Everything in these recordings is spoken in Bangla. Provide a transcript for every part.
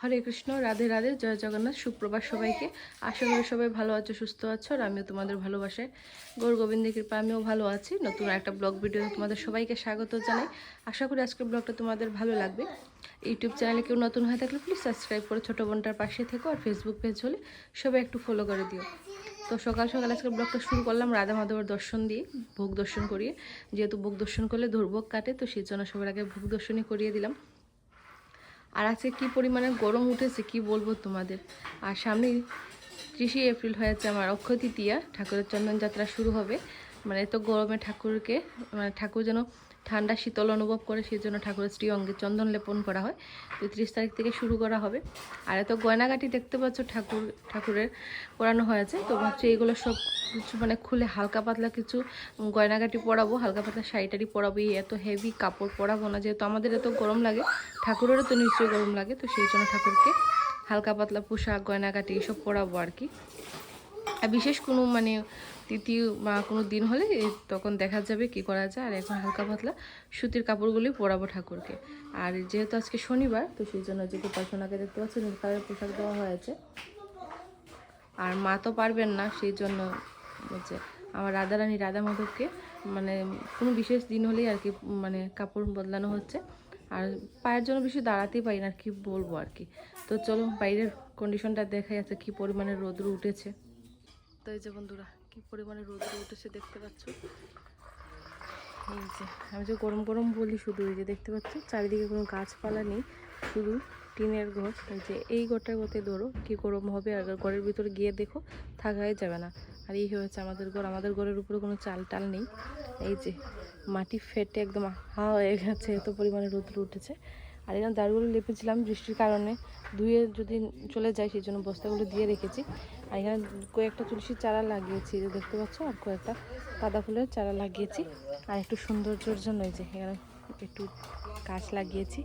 হরে কৃষ্ণ, রাধে রাধে, জয় জগন্নাথ, সুপ্রভাত সবাইকে। আশা করি সবাই ভালো আছো, সুস্থ আছো আর আমিও তোমাদের ভালোবাসায়। গৌর গোবিন্দের কৃপা আমিও ভালো আছি। নতুন একটা ব্লগ ভিডিও তোমাদের সবাইকে স্বাগত জানাই। আশা করি আজকের ব্লগটা তোমাদের ভালো লাগবে। ইউটিউব চ্যানেলে কেউ নতুন হয়ে থাকলে প্লিজ সাবস্ক্রাইব করে ছোটো বোনটার পাশে থেকো আর ফেসবুক পেজ হলে সবাই একটু ফলো করে দিও। তো সকাল সকাল আজকে ব্লগটা শুরু করলাম রাধা মাধবের দর্শন দিয়ে, ভোগ দর্শন করিয়ে। যেহেতু ভোগ দর্শন করলে দুর্ভোগ কাটে, তো সেই জন্য সবার আগে ভোগ দর্শনই করিয়ে দিলাম। আর আজকে কী পরিমাণে গরম উঠেছে কি বলব তোমাদের? আর সামনেই ত্রিশে এপ্রিল হয়েছে আমার অক্ষয় তৃতীয়া, ঠাকুরের চন্দন যাত্রা শুরু হবে। মানে এত গরমে ঠাকুরকে মানে ঠাকুর যেন ঠান্ডা শীতল অনুভব করে সেই জন্য ঠাকুরের শ্রী অঙ্গে চন্দন লেপন করা হয়। তো ত্রিশ তারিখ থেকে শুরু করা হবে। আর এত গয়নাগাটি দেখতে পাচ্ছ, ঠাকুর, ঠাকুরের করানো হয়েছে। তো ভাবছি এইগুলো সব কিছু মানে খুলে হালকা পাতলা কিছু গয়নাগাটি পরাবো, হালকা পাতলা শাড়িটারি পরাবো। এত হেভি কাপড় পরাবো না, যেহেতু আমাদের এত গরম লাগে, ঠাকুরেরও তো নিশ্চয়ই গরম লাগে। তো সেই জন্য ঠাকুরকে হালকা পাতলা পোশাক, গয়নাগাটি এসব পরাবো আর কি। আর বিশেষ কোনো মানে তিথি বা কোনো দিন হলে তখন দেখা যাবে কি করা যায়। আর এখন হালকা পাতলা সুতির কাপড়গুলি পরাবো ঠাকুরকে। আর যেহেতু আজকে শনিবার, তো সেই জন্য যে গোপাল দেখতে পাচ্ছেন নীল কালারের পোশাক দেওয়া হয়েছে। আর মা তো পারবেন না, সেই জন্য হচ্ছে আমার রাধারানী রাধা মাধবকে মানে কোনো বিশেষ দিন হলেই আর কি মানে কাপড় বদলানো হচ্ছে। আর পায়ের জন্য বেশি দাঁড়াতেই পারি না, আর কি বলব আর কি। তো চলো বাইরের কন্ডিশনটা দেখাই আছে কি পরিমাণে রোদ্র উঠেছে। তো যে বন্ধুরা, কি পরিমাণে রোদ্র উঠেছে দেখতে পাচ্ছ? এই যে, আমি যে গরম গরম বলি শুধু, এই যে দেখতে পাচ্ছ? চারিদিকে কোনো গাছপালা নেই, শুধু টিনের ঘর। এই যে, এই ঘরটার মধ্যে ধরো, কি গরম হবে, আর ঘরের ভিতরে গিয়ে দেখো থাকাই যাবে না। আর এই হয়েছে আমাদের ঘর, আমাদের ঘরের উপরে কোনো চাল টাল নেই। এই যে, মাটি ফেটে একদম হা হয়ে গেছে, এত পরিমাণে রোদ্র উঠেছে। আর এরকম দাঁড়গুলো লেপেছিলাম বৃষ্টির কারণে। ধুয়ে যদি চলে যায়, সেই জন্য বস্তাগুলো দিয়ে রেখেছি। আর এখানে কয়েকটা তুলসীর চারা লাগিয়েছি যে দেখতে পাচ্ছ? আর কয়েকটা গাঁদা ফুলের চারা লাগিয়েছি। আর একটু সৌন্দর্যের জন্য এই যে এখানে একটু গাছ লাগিয়েছি।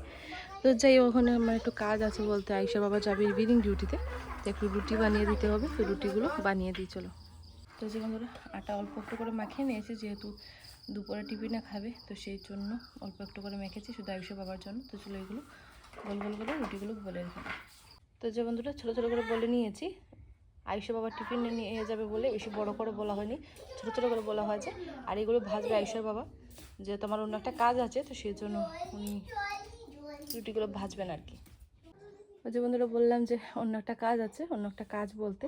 তো যাই ওখানে আমার একটু কাজ আছে বলতে আইসা বাবা যাবে ইভিনিং ডিউটিতে একটু রুটি বানিয়ে দিতে হবে, তো রুটিগুলো বানিয়ে দিই, চলো। তো যে বন্ধুরা, আটা অল্প একটু করে মাখিয়ে নিয়েছি, যেহেতু দুপুরে টিফিনে খাবে, তো সেই জন্য অল্প একটু করে মেখেছি, শুধু আয়ুষে বাবার জন্য। তো চলো এগুলো গোল গোল করে, রুটিগুলো বলে রেখে। তো যে বন্ধুরা, ছোটো ছোটো করে বলে নিয়েছি। আয়ুষে বাবার টিফিনে নিয়ে যাবে বলে বেশি বড় করে বলা হয়নি, ছোটো ছোটো করে বলা হয়েছে। আর এগুলো ভাজবে আয়ুষের বাবা, যেহেতু আমার অন্য একটা কাজ আছে, তো সেই জন্য উনি রুটিগুলো ভাজবেন আর কি। ওই যে বন্ধুরা বললাম যে অন্য একটা কাজ আছে, অন্য একটা কাজ বলতে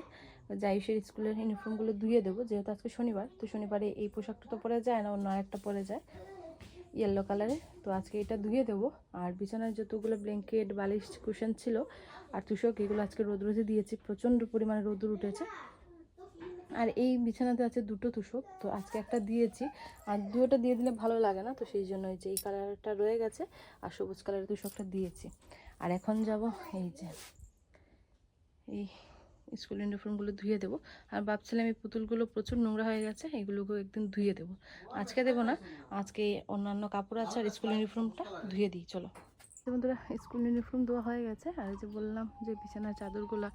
যে স্কুলের ইউনিফর্মগুলো ধুয়ে দেবো, যেহেতু আজকে শনিবার, তো শনিবারে এই পোশাকটা তো পরে যায় না, অন্য আরেকটা পরে যায় ইয়েলো কালারে তো আজকে এটা ধুয়ে দেবো, আর বিছানায় যতগুলো ব্ল্যাঙ্কেট বালিশ কুশন ছিল, আর তুষক, এগুলো আজকে রোদ রোদে দিয়েছি, প্রচণ্ড পরিমাণে রোদুর উঠেছে। আর এই বিছানাতে আছে দুটো তুষক, তো আজকে একটা দিয়েছি, আর দুটোটা দিয়ে দিলে ভালো লাগে না, তো সেই জন্য যে এই কালারটা রয়ে গেছে, আর সবুজ কালারের তুষকটা দিয়েছি। আর এখন যাব এই যে, এই স্কুল ইউনিফর্মগুলো ধুয়ে দেবো। আর ভাবছিলাম এই পুতুলগুলো প্রচুর নোংরা হয়ে গেছে এগুলোকে একদিন ধুয়ে দেবো। আজকে দেবো না, আজকে অন্যান্য কাপড় আছে আর স্কুল ইউনিফর্মটা ধুয়ে দিই, চলো। বন্ধুরা স্কুল ইউনিফর্ম দেওয়া হয়ে গেছে, আর যে বললাম যে বিছানার চাদরগুলো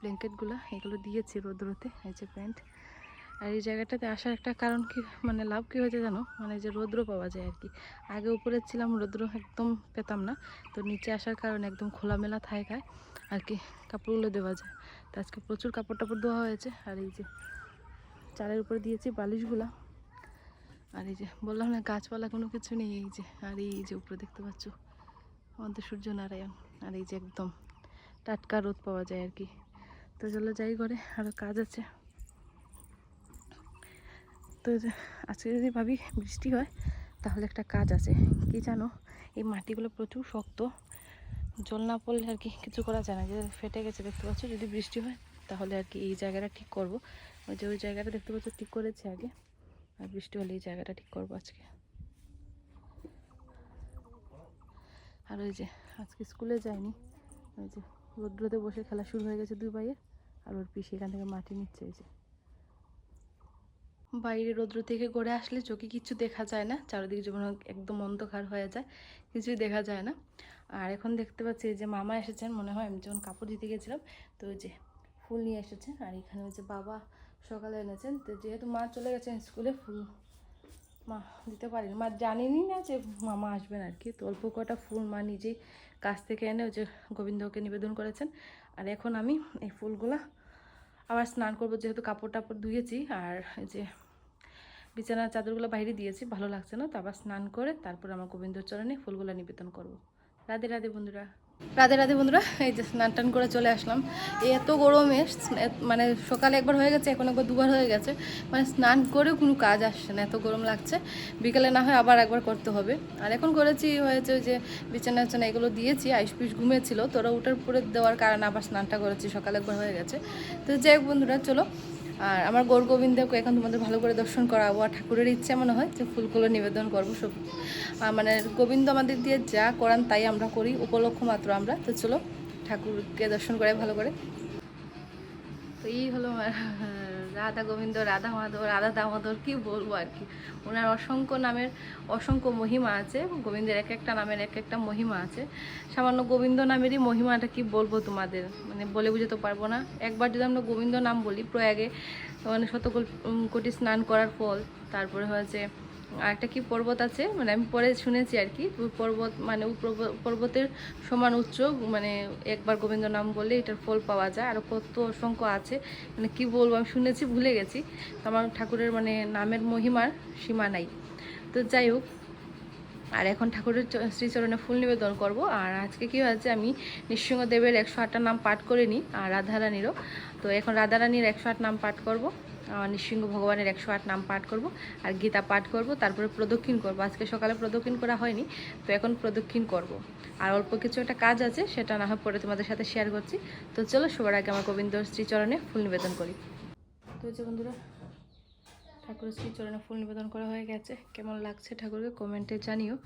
ব্ল্যাঙ্কেটগুলো এগুলো দিয়েছি রোদ্রতে, এই যে প্যান্ট। আর এই জায়গাটাতে আসার একটা কারণ কি মানে লাভ কী হয়েছে জানো? মানে যে রৌদ্র পাওয়া যায় আর কি। আগে উপরে ছিলাম, রৌদ্র একদম পেতাম না। তো নিচে আসার কারণে একদম খোলামেলা থাকায় আর কি, কাপড়গুলো দেওয়া যায়। তো আজকে প্রচুর কাপড় টাপড় দেওয়া হয়েছে। আর এই যে চালের উপরে দিয়েছি বালিশগুলা। আর এই যে বললাম না, গাছপালা কোনো কিছু নেই। এই যে, আর এই যে উপরে দেখতে পাচ্ছ আমাদের সূর্য নারায়ণ আর এই যে একদম টাটকা রোদ পাওয়া যায় আর কি। তো চলো যাই করে আরও কাজ আছে। তো আজকে যদি ভাবি বৃষ্টি হয়, তাহলে একটা কাজ আছে। কি জানো? এই মাটিগুলো প্রচুর শক্ত। জল না পড়লে আর কি কিছু করা যায় না। যে ফেটে গেছে, দেখতে পাচ্ছ? যদি বৃষ্টি হয়, তাহলে আর কি এই জায়গাটা ঠিক করব। ওই যে ওই জায়গাটা দেখতে পাচ্ছ, ঠিক করেছে আগে। আর বৃষ্টি হলে এই জায়গাটা ঠিক করব আজকে। আর ওই যে আজকে স্কুলে যায়নি ওই যে রোদ্রতে বসে খেলা শুরু হয়ে গেছে দুই আর ওর পিসি এখান থেকে মাটি নিচ্ছে, এই যে। বাইরে রৌদ্র থেকে গড়ে আসলে চোখে কিছু দেখা যায় না। চারিদিকে যেমন একদম অন্ধকার হয়ে যায়, কিছুই দেখা যায় না। আর এখন দেখতে পাচ্ছি যে মামা এসেছেন, মনে হয় আমি যখন কাপড় দিতে গেছিলাম, তো ওই যে ফুল নিয়ে এসেছেন। আর এখানে ওই যে বাবা সকালে এনেছেন, তো যেহেতু মা চলে গেছেন স্কুলে, ফুল মা দিতে পারিনি। মা জানেনই না যে মামা আসবেন আর কি, তো অল্প কটা ফুল মা নিজেই কাছ থেকে এনে ওই যে গোবিন্দকে নিবেদন করেছেন। আর এখন আমি এই ফুলগুলা আবার স্নান করব, যেহেতু কাপড় টাপড় ধুয়েছি, আর এই যে বিছানার চাদরগুলো বাইরে দিয়েছি, ভালো লাগছে না, তো আবার স্নান করে তারপর আমার গোবিন্দ চরণে ফুলগুলো নিবেদন করব। রাধে রাধে বন্ধুরা। রাধে রাধে বন্ধুরা, এই যে স্নান টান করে চলে আসলাম। এত গরমে মানে সকালে একবার হয়ে গেছে, এখন একবার দুবার হয়ে গেছে। মানে স্নান করেও কোনো কাজ আসছে না, এত গরম লাগছে। বিকেলে না হয় আবার একবার করতে হবে। আর এখন করেছি, হয়েছে যে বিছানা বিছানা এগুলো দিয়েছি, আইস পিস ঘুমিয়েছিল। তোরা উঠার পরে দেওয়ার কারণে আবার স্নানটা করেছি, সকালে একবার হয়ে গেছে। তো যাই বন্ধুরা, চলো। আর আমার গৌর গোবিন্দকে এখন তোমাদের ভালো করে দর্শন করাবো, আর ঠাকুরের ইচ্ছে মনে হয় যে ফুলগুলো নিবেদন করব সব। মানে গোবিন্দ আমাদের দিয়ে যা করান তাই আমরা করি, উপলক্ষ মাত্র আমরা। তো চলো ঠাকুরকে দর্শন করে ভালো করে। তো এই হলো আমার রাধা গোবিন্দ, রাধা মাধব, রাধা দামোদর কি বলব আর কি? ওনার অসংখ্য নামের, অসংখ্য মহিমা আছে গোবিন্দের এক একটা নামের এক একটা মহিমা আছে। সামান্য গোবিন্দ নামেরই মহিমাটা কি বলব তোমাদের? মানে বলে বুঝতে পারব না। একবার যদি আমরা গোবিন্দ নাম বলি, প্রয়াগে মানে শত কোটি স্নান করার ফল, তারপরে হয়েছে আর একটা কি পর্বত আছে? মানে আমি পরে শুনেছি আর কি। পর্বত মানে পর্বতের সমান উচ্চ মানে একবার গোবিন্দ নাম বললে এটার ফল পাওয়া যায়। আর কত অসংখ্য আছে। মানে কি বলব, আমি শুনেছি, ভুলে গেছি। তো আমার ঠাকুরের মানে নামের মহিমার সীমা নাই। তো যাই হোক, আর এখন ঠাকুরের শ্রীচরণে ফুল নিবেদন করব। আর আজকে কি হয়েছে, আমি নৃসিংহদেবের একশো আটটা নাম পাঠ করে নিই আর রাধারানীরও। তো এখন রাধারানীর একশো আট নাম পাঠ করব। নৃসিংহ ভগবানের একশো আট নাম পাঠ করব আর গীতা পাঠ করব, তারপরে প্রদক্ষিণ করব। আজকে সকালে প্রদক্ষিণ করা হয়নি, তো এখন প্রদক্ষিণ করব। আর অল্প কিছু একটা কাজ আছে, সেটা না হয় পরে তোমাদের সাথে শেয়ার করছি। তো চলো, সবার আগে আমার গোবিন্দ শ্রীচরণে ফুল নিবেদন করি। তো হচ্ছে বন্ধুরা, ঠাকুরের শ্রীচরণে ফুল নিবেদন করা হয়ে গেছে। কেমন লাগছে ঠাকুরকে কমেন্টে জানিও।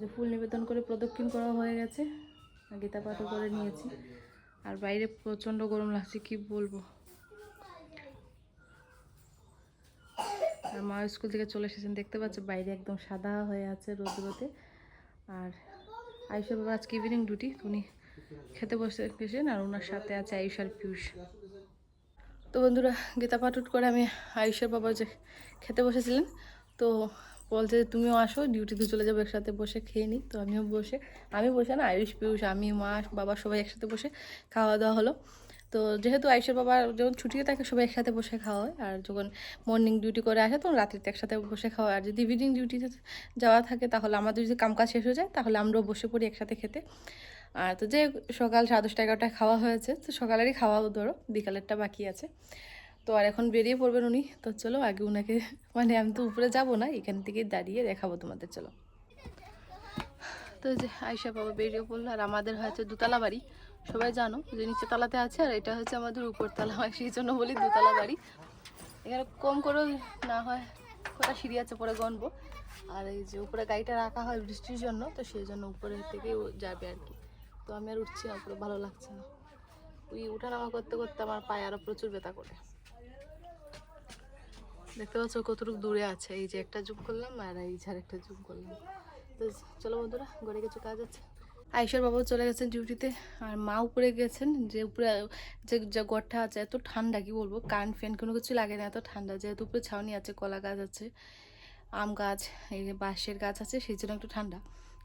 যে ফুল নিবেদন করে প্রদক্ষিণ করা হয়ে গেছে। গীতা পাঠও করে নিয়েছি। আর বাইরে প্রচণ্ড গরম লাগছে, কি বলব? আর মা স্কুল থেকে চলে এসেছেন, দেখতে পাচ্ছে বাইরে একদম সাদা হয়ে আছে রোদ রোদে। আর আয়ুষের বাবা আজকে ইভিনিং ডিউটি উনি খেতে বসে গেছেন আর ওনার সাথে আছে আয়ুষ আর পিয়ুষ তো বন্ধুরা, গীতা পাঠুট করে আমি আয়ুষের বাবা যে খেতে বসেছিলেন, তো বলছে যে তুমিও আসো ডিউটিতে চলে যাব একসাথে বসে, খেয়ে নিই। তো আমিও বসে, আমি বসে না, আয়ুষ, পিউষ, আমি, মা, বাবা সবাই একসাথে বসে খাওয়া দাওয়া হলো। তো যেহেতু আয়ুষের বাবা যখন ছুটিতে থাকে, সবাই একসাথে বসে খাওয়া হয়। আর যখন মর্নিং ডিউটি করে আসে, তখন রাত্রিতে একসাথে বসে খাওয়া আর যদি ইভিনিং ডিউটিতে যাওয়া থাকে, তাহলে আমাদের যদি কামকাজ শেষ হয়ে যায়, তাহলে আমরাও বসে পড়ি একসাথে খেতে। আর তো যে সকাল সাড়ে দশটা এগারোটায় খাওয়া হয়েছে। তো সকালেরই খাওয়া ধরো, বিকালেরটা বাকি আছে। তো আর এখন বেরিয়ে পড়বেন উনি। তো চলো, আগে উনাকে মানে আমি তো উপরে যাব না, এখান থেকে দাঁড়িয়ে দেখাবো তোমাদের, চলো। তো যে আয়সা বাবা বেরিয়ে পড়ল, আর আমাদের হয়েছে দুতলা বাড়ি। সবাই জানো যে নিচে তলাতে আছে, আর এটা হচ্ছে আমাদের উপরতলা হয় সেই জন্য বলি দুতলা বাড়ি। এখানে কম করেও না হয়, কটা সিঁড়ি আছে, পরে গনবো আর এই যে উপরে গাড়িটা রাখা হয় বৃষ্টির জন্য, তো সেই জন্য উপরে থেকে যাবে আর কি। তো আমি আর উঠছি না উপরে ভালো লাগছে না। ওই উঠানামা করতে করতে আমার পায়ে আরও প্রচুর ব্যথা করে। দেখতে পাচ্ছ কতটুকু দূরে আছে। এই যে একটা জুম করলাম আর এই যে একটা জুম করলাম। তো চলো বন্ধুরা, ঘরে কিছু কাজ আছে। আইসার বাবাও চলে গেছেন ডিউটিতে আর মা উপরে গেছেন, যে উপরে, যে যে ঘরটা আছে, এত ঠান্ডা, কি বলব? কারেন্ট ফ্যান কোনো কিছু লাগে না, এত ঠান্ডা। যেহেতু উপরে ছাউনি আছে, কলা গাছ আছে, আম গাছ, এই বাঁশের গাছ আছে, সেই জন্য একটু ঠান্ডা।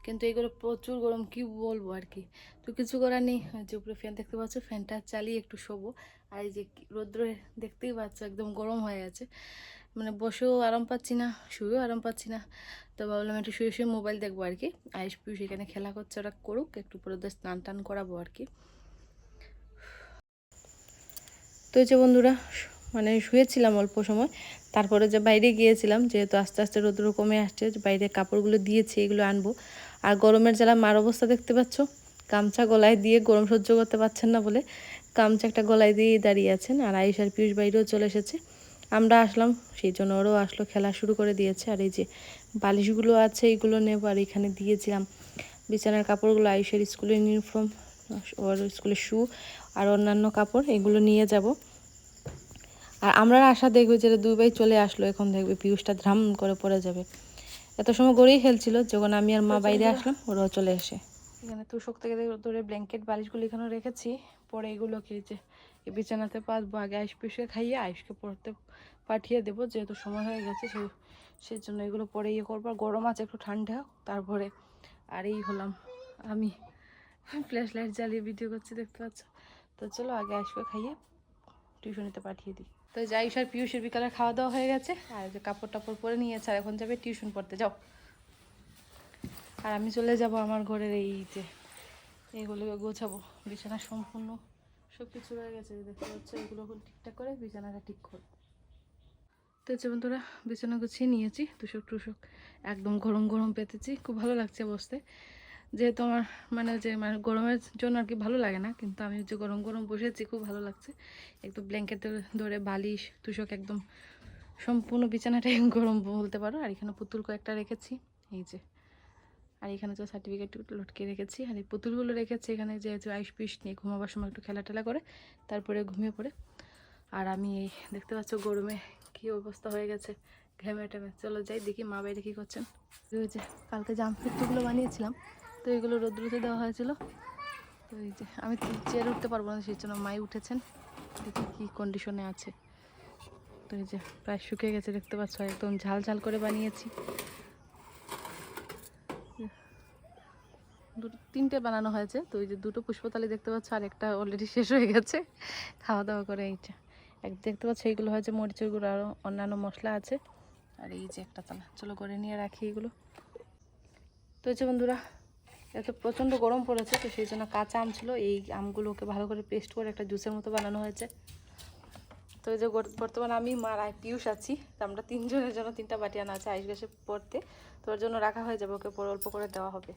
কিন্তু এইগুলো প্রচুর গরম, কি বলব আর কি? তো কিছু করার নেই যে উপরে ফ্যান দেখতে পাচ্ছ, ফ্যানটা চালিয়ে একটু শোবো। আর এই যে রৌদ্রে দেখতেই পাচ্ছ, একদম গরম হয়ে আছে। মানে বসেও আরাম পাচ্ছি না, শুয়েও আরাম পাচ্ছি না। তো ভাবলাম একটু শুয়ে শুয়ে মোবাইল দেখব আর কি। আয়ুষ পিউষ এখানে খেলা করছে, ওরা করুক, একটু পরে স্নান টান করাবো আর কি। তো যে বন্ধুরা মানে শুয়েছিলাম অল্প সময়, তারপরে যে বাইরে গিয়েছিলাম, যেহেতু আস্তে আস্তে রোদ্র কমে আসছে বাইরে কাপড়গুলো দিয়েছি, এগুলো আনব। আর গরমের জ্বালা মার অবস্থা দেখতে পাচ্ছ। গামছা গলায় দিয়ে গরম সহ্য করতে পারছেন না বলে গামছা একটা গলায় দিয়ে দাঁড়িয়ে আছেন আর আয়ুষ আর পিয়ুষ বাইরেও চলে এসেছে। আমরা আসলাম, সেই জন্য ওরও আসলো, খেলা শুরু করে দিয়েছে। আর এই যে বালিশগুলো আছে এইগুলো নেব আর এখানে দিয়েছিলাম। বিছানার কাপড়গুলো, আয়ুষের স্কুলের ইউনিফর্ম, ওর স্কুলের শু আর অন্যান্য কাপড়, এগুলো নিয়ে যাব। আর আমরা আশা দেখবে যে দুই ভাই চলে আসলো, এখন দেখবে পিয়ুষটা ধ্রাম করে পড়ে যাবে। এত সময় গড়েই খেলছিল যখন আমি আর মা বাইরে আসলাম ওরাও চলে এসে। এখানে তুষক থেকে ধরে ব্ল্যাঙ্কেট বালিশগুলো এখানে রেখেছি পরে এই যে এই বিছানাতে পাতবো আগে আয়ুষ পিসকে খাইয়ে আইসকে পড়তে পাঠিয়ে দেবো যেহেতু সময় হয়ে গেছে সেই সেই জন্য এগুলো পরে ইয়ে করব। আর গরম আছে একটু ঠান্ডা হোক তারপরে আর এই হলাম আমি। ফ্ল্যাশ লাইট জ্বালিয়ে ভিডিও করছি দেখতে পাচ্ছ? তো চলো আগে আয়ুষকে খাইয়ে টিউশনিতে পাঠিয়ে দিই। তো যাই আর পিউষের বিকালে খাওয়া দাওয়া হয়ে গেছে। আর যে কাপড় টাপড় পরে নিয়েছে, আর এখন যাবে টিউশন পড়তে। যাও। আর আমি চলে যাব আমার ঘরের এই যে এইগুলোকে গোছাবো। বিছানা সম্পূর্ণ সব কিছু রয়ে গেছে দেখতে পাচ্ছ, এগুলো এখন ঠিকঠাক করে বিছানাটা ঠিক করব। তো হচ্ছে বন্ধুরা, বিছানা গুছিয়ে নিয়েছি, তুষক টুসক একদম গরম গরম পেতেছি। খুব ভালো লাগছে বসতে। যেহেতু আমার মানে যে মানে গরমের জন্য আর কি ভালো লাগে না, কিন্তু আমি যে গরম গরম বসেছি, খুব ভালো লাগছে। একদম ব্ল্যাঙ্কেট ধরে বালিশ, তুষক একদম সম্পূর্ণ বিছানাটাই গরম বলতে পারো। আর এখানে পুতুল কয়েকটা রেখেছি, এই যে। আর এখানে তো সার্টিফিকেট লটকে রেখেছি। আর এই পুতুলগুলো রেখেছি এখানে যেহেতু আইস পিস নিয়ে ঘুমাবার সময় একটু খেলা টেলা করে, তারপরে ঘুমিয়ে পড়ে। আর আমি এই দেখতে পাচ্ছ গরমে কি অবস্থা হয়ে গেছে, ঘেমে টেমে। চলো যাই, দেখি মা বাইরে কী করছেন। ওই যে কালকে জাম ফিটগুলো বানিয়েছিলাম তো এগুলো রোদ্রুতে দেওয়া হয়েছিল। তো এই যে, আমি চেয়ারে উঠতে পারব না, সেই জন্য মাই উঠেছেন। দেখি কী কন্ডিশনে আছে। তো এই যে, প্রায় শুকিয়ে গেছে, দেখতে পাচ্ছ, একদম ঝাল ঝাল করে বানিয়েছি। দুটো তিনটে বানানো হয়েছে। তো ওই যে, দুটো পুষ্পতালি দেখতে পাচ্ছ, আর একটা অলরেডি শেষ হয়ে গেছে। খাওয়া দাওয়া করে এইটা এক, দেখতে পাচ্ছ, এইগুলো হয়েছে মরিচের গুঁড়ো আরও অন্যান্য মশলা আছে। আর এই যে একটা তালা। চলো করে নিয়ে রাখি এগুলো। তো হচ্ছে বন্ধুরা এত প্রচণ্ড গরম পড়েছে, তো সেই জন্য কাঁচা আম ছিল। এই আমগুলোকে ভালো করে পেস্ট করে একটা জুসের মতো বানানো হয়েছে। তো এই যে বর্তমানে আমি মার পিউষ আছি, তো আমরা তিনজনের জন্য তিনটা বাটি আনা আছে আইস গ্যাসে পড়তে। তো ওর জন্য রাখা হয়ে যাবে, ওকে পরে অল্প করে দেওয়া হবে।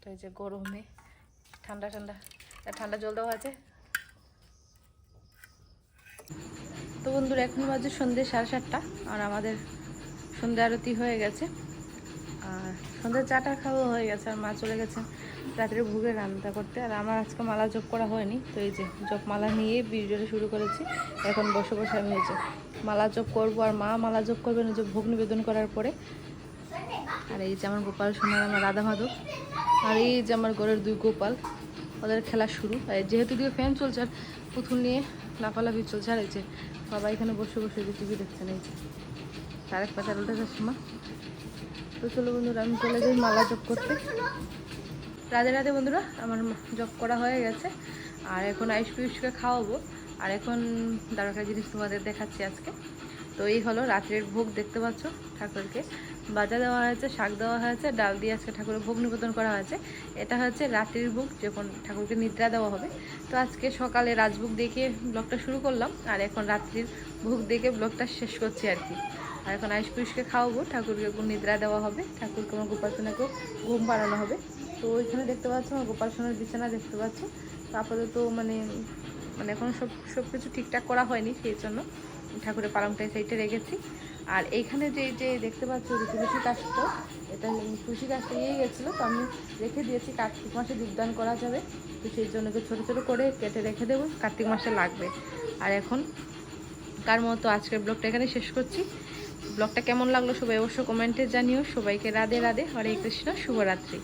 তো এই যে গরমে ঠান্ডা ঠান্ডা ঠান্ডা জল দেওয়া আছে তো বন্ধুরা এখন বাজে সন্ধ্যে সাড়ে সাতটা, আর আমাদের সন্ধ্যা আরতি হয়ে গেছে। আর সন্ধ্যে চাটা খাওয়া হয়ে গেছে, আর মা চলে গেছে রাত্রে ভুগে রান্না করতে। আর আমার আজকে মালা জপ করা হয়নি, তো এই যে জপ মালা নিয়ে ভিডিওটা শুরু করেছি। এখন বসে বসে আমি হয়েছে মালা জপ করব, আর মা মালা জপ ওই যে ভোগ নিবেদন করার পরে। আর এই যে আমার গোপাল সোনার আমার রাধা মাধব, আর এই যে আমার ঘরের দুই গোপাল, ওদের খেলা শুরু। যেহেতু দিকে ফ্যান চলছে, আর পুতুল নিয়ে লাফালাফি চলছে, আর এই যে বাবা এখানে বসে বসে টিভি দেখছেন, এই যে। তারেক পাতা উল্টে যাচ্ছে মা তো চলো বন্ধুরা, আমি চলে যাই মালা জপ করতে। রাধে রাধে বন্ধুরা, আমার জব করা হয়ে গেছে। আর এখন আইস পিউসকে খাওয়াবো। আর এখন দারুণ একটা জিনিস তোমাদের দেখাচ্ছি আজকে। তো এই হলো রাত্রের ভোগ, দেখতে পাচ্ছ ঠাকুরকে। বাজা দেওয়া হয়েছে, শাক দেওয়া হয়েছে, ডাল দিয়ে আজকে ঠাকুরের ভোগ নিবেদন করা হয়েছে। এটা হচ্ছে রাত্রির ভোগ, যখন ঠাকুরকে নিদ্রা দেওয়া হবে। তো আজকে সকালে রাজভোগ দেখে ব্লগটা শুরু করলাম। আর এখন রাত্রির ভোগ দেখে ব্লগটা শেষ করছি আর কি। আর এখন আইস পিউসকে খাওয়াবো, ঠাকুরকে নিদ্রা দেওয়া হবে, ঠাকুরকে আমার গোপাল সোনাকেও ঘুম পাড়ানো হবে। তো ওইখানে দেখতে পাচ্ছ, আমার গোপাল সোনার বিছানা দেখতে পাচ্ছ। তো আপাতত মানে মানে এখন সব সব কিছু ঠিকঠাক করা হয়নি সেই জন্য ঠাকুরের পালংটা সাইডে রেখেছি। আর এইখানে যে যে দেখতে পাচ্ছ, যে তুলসী গাছটা, এটা তুলসী গাছটা ইয়ে গেছিল, তো আমি রেখে দিয়েছি, কার্তিক মাসে যোগদান করা যাবে। তো সেই জন্য ছোটো ছোটো করে কেটে রেখে দেবো, কার্তিক মাসে লাগবে। আর এখন কার মতো আজকের ব্লগটা এখানে শেষ করছি। ব্লগটা কেমন লাগল সবাই অবশ্য কমেন্টে জানিও। সবাইকে রাধে রাধে। হরে কৃষ্ণ শুভরাত্রি।